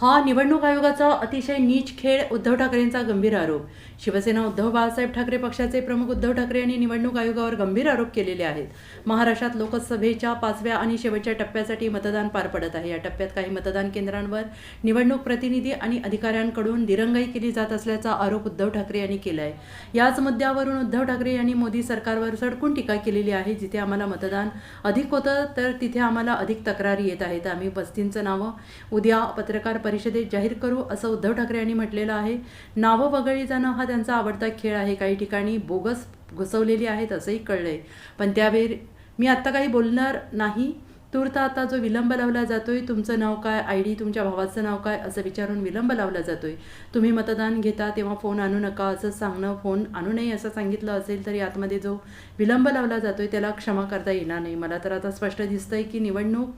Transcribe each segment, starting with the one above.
हा निवडणूक आयोगाचा अतिशय नीच खेळ उद्धव ठाकरेंचा गंभीर आरोप. शिवसेना उद्धव बाळासाहेब ठाकरे पक्षाचे प्रमुख उद्धव ठाकरे यांनी निवडणूक आयोगावर गंभीर आरोप केलेले आहेत. महाराष्ट्रात लोकसभेच्या पाचव्या आणि शेवटच्या टप्प्यासाठी मतदान पार पडत आहे. या टप्प्यात काही मतदान केंद्रांवर निवडणूक प्रतिनिधी आणि अधिकाऱ्यांकडून दिरंगाई केली जात असल्याचा आरोप उद्धव ठाकरे यांनी केला आहे याच मुद्द्यावरून उद्धव ठाकरे यांनी मोदी सरकारवर सडकून टीका केलेली आहे. जिथे आम्हाला मतदान अधिक होतं तर तिथे आम्हाला अधिक तक्रारी येत आहेत. आम्ही बस्तींचं नावं उद्या पत्रकार परिषदेत जाहीर करू असं उद्धव ठाकरे यांनी म्हटलेलं आहे. नावं वगळली जाणं हा त्यांचा आवडता खेळ आहे. काही ठिकाणी बोगस घुसवलेली आहेत असंही कळलंय. पण त्यावेळी मी आत्ता काही बोलणार नाही. तूर्त आता जो विलंब लावला जातोय तुमचं नाव काय आय डी तुमच्या भावाचं नाव काय असं विचारून विलंब लावला जातोय. तुम्ही मतदान घेता तेव्हा फोन आणू नका असं सांगणं फोन आणू नये असं सांगितलं असेल तरी आतमध्ये जो विलंब लावला जातोय त्याला क्षमा करता येणार नाही. मला तर आता स्पष्ट दिसतंय की निवडणूक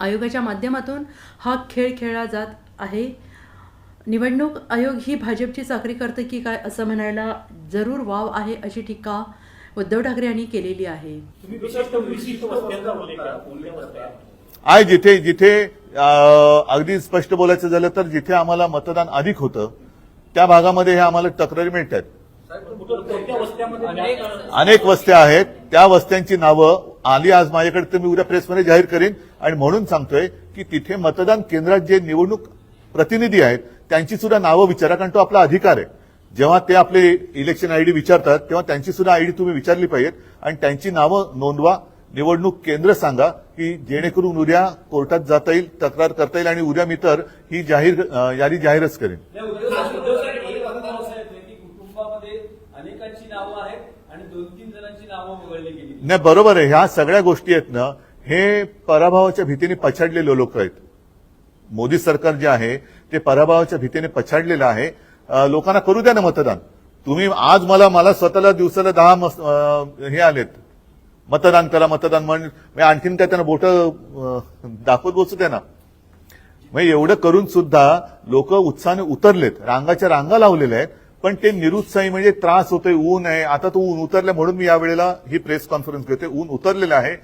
आयोगाच्या माध्यमातून हा खेळ खेळला जात आहे. निवडणूक आयोग ही भाजपची चाकरी करते की काय असं म्हणायला जरूर वाव आहे अशी टीका उद्धव ठाकरे यांनी केलेली आहे. आहेत? आहे जिथे जिथे अगदी स्पष्ट बोलायचं झालं तर जिथे आम्हाला मतदान अधिक होतं त्या भागामध्ये हे आम्हाला तक्रारी वस्त्यामध्ये जास्त- अनेक वस्त्या आहेत त्या वस्त्यांची नावं आली आज माझ्याकडे तर मी उद्या प्रेसमध्ये जाहीर करेन. आणि म्हणून सांगतोय की तिथे मतदान केंद्रात जे निवडणूक प्रतिनिधी आहेत त्यांची सुद्धा नावं विचारा कारण तो आपला अधिकार आहे. जेव्हा ते आपले इलेक्शन आयडी विचारतात तेव्हा त्यांची सुद्धा आयडी तुम्ही विचारली पाहिजेत. आणि त्यांची नावं नोंदवा. निवडणूक केंद्र सांगा की जेणेकरून उद्या कोर्टात जाता येईल तक्रार करता येईल आणि उद्या मी तर ही जाहीर यादी जाहीरच करेन. नाही बरोबर आहे. ह्या सगळ्या गोष्टी आहेत ना हे पराभवाच्या भीतीने पछाडलेले लोक आहेत. मोदी सरकार जे आहे ते पराभवाच्या भीतीने पछाडलेलं आहे. लोकांना करू द्या ना मतदान. तुम्ही आज मला मला स्वतःला दिवसाला दहा हे आलेत. मतदान करा मतदान म्हण मी आणखीन काय त्यांना बोट दाखवत बसू द्या ना. म्हणजे एवढं करून सुद्धा लोक उत्साहाने उतरलेत. रांगाच्या रांगा लावलेल्या आहेत पण ते निरुत्साही म्हणजे त्रास होतोय ऊन आहे. आता तो ऊन उतरलं म्हणून मी यावेळेला ही प्रेस कॉन्फरन्स घेतोय. ऊन उतरलेलं आहे.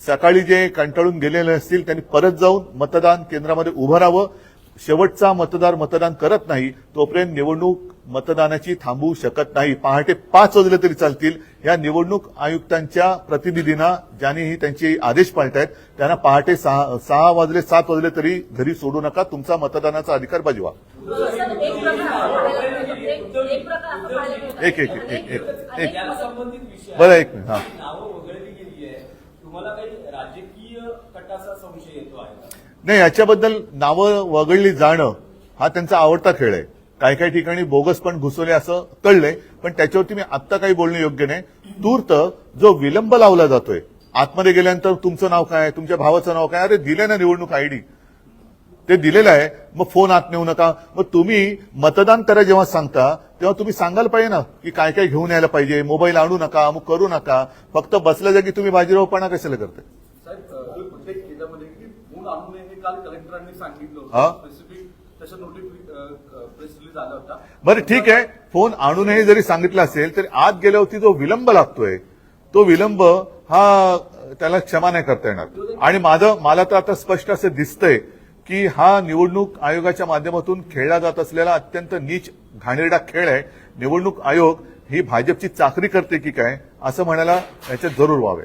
सकाळी जे कंटाळून गेलेले असतील त्यांनी परत जाऊन मतदान केंद्रामध्ये उभं राहावं. शेवटचा मतदार मतदान करत नाही तोपर्यंत निवडणूक मतदानाची थांबवू शकत नाही. पहाटे पाच वाजले तरी चालतील. या निवडणूक आयुक्तांच्या प्रतिनिधींना ज्यांनी त्यांचे आदेश पाळतायत त्यांना पहाटे सहा सहा वाजले सात वाजले तरी घरी सोडू नका. तुमचा मतदानाचा अधिकार बजवा एक एक एक एक एक बरं, एक मिनिट, हा. नाही याच्याबद्दल नावं वगळली जाणं हा त्यांचा आवडता खेळ आहे. काही काही ठिकाणी बोगस पण घुसवले असं कळलंय पण त्याच्यावरती मी आत्ता काही बोलणं योग्य नाही. तूर्त जो विलंब लावला जातोय आतमध्ये गेल्यानंतर तुमचं नाव काय तुमच्या भावाचं नाव काय अरे दिले ना निवडणूक आयडी ते दिलेलं आहे मग फोन आत नेऊ नका. मग तुम्ही मतदान करा जेव्हा सांगता तेव्हा तुम्ही सांगायला पाहिजे ना की काय काय घेऊन यायला पाहिजे मोबाईल आणू नका मग करू नका. फक्त बसल्या जागी तुम्ही बाजीरावपणा कशाला करताय? हे काल कलेक्टरांनी सांगितलं हा? स्पेसिफिक बरं ठीक आहे फोन आणूनही जरी सांगितलं असेल तरी आत गेल्यावरती जो विलंब लागतोय तो विलंब हा त्याला क्षमा नाही करता येणार आणि माझं मला तर आता स्पष्ट असं दिसतंय की हा निवडणूक आयोगाच्या माध्यमातून खेळला जात असलेला अत्यंत नीच घाणेरडा खेळ आहे निवडणूक आयोग ही भाजपची चाकरी करते की काय असं म्हणायला याच्यात जरूर व्हावे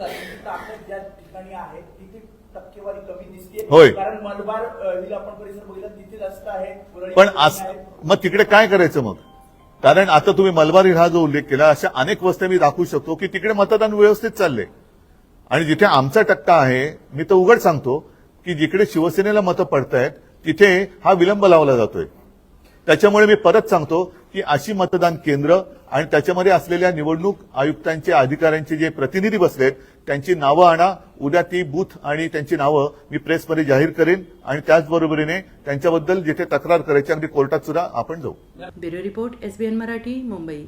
ताकद ज्या ठिकाणी आहे तिथे टक्केवारी कमी दिसते होय. कारण मलबार अ, हिल आपण परिसर बघितला तिथे जास्त आहे परळी पण आज. मग तिकडे काय करायचं मग कारण आता तुम्ही मलबारी हा जो उल्लेख केला अशा अनेक वस्त्या मी दाखवू शकतो की तिकडे मतदान व्यवस्थित चालले आणि जिथे आमचा टक्का आहे मी तर उघड सांगतो की जिकडे शिवसेनेला मतं पडतायत तिथे हा विलंब लावला जातोय त्याच्यामुळे मी परत सांगतो की अशी मतदान केंद्र आणि त्याच्यामध्ये असलेल्या निवडणूक आयुक्तांचे अधिकाऱ्यांचे जे प्रतिनिधी बसलेत त्यांची नावं आणा. उद्या ती बूथ आणि त्यांची नावं मी प्रेसमध्ये जाहीर करेन आणि त्याचबरोबरीने त्यांच्याबद्दल जिथे तक्रार करायची अगदी कोर्टात सुद्धा आपण जाऊ. Bureau report SBN Marathi Mumbai.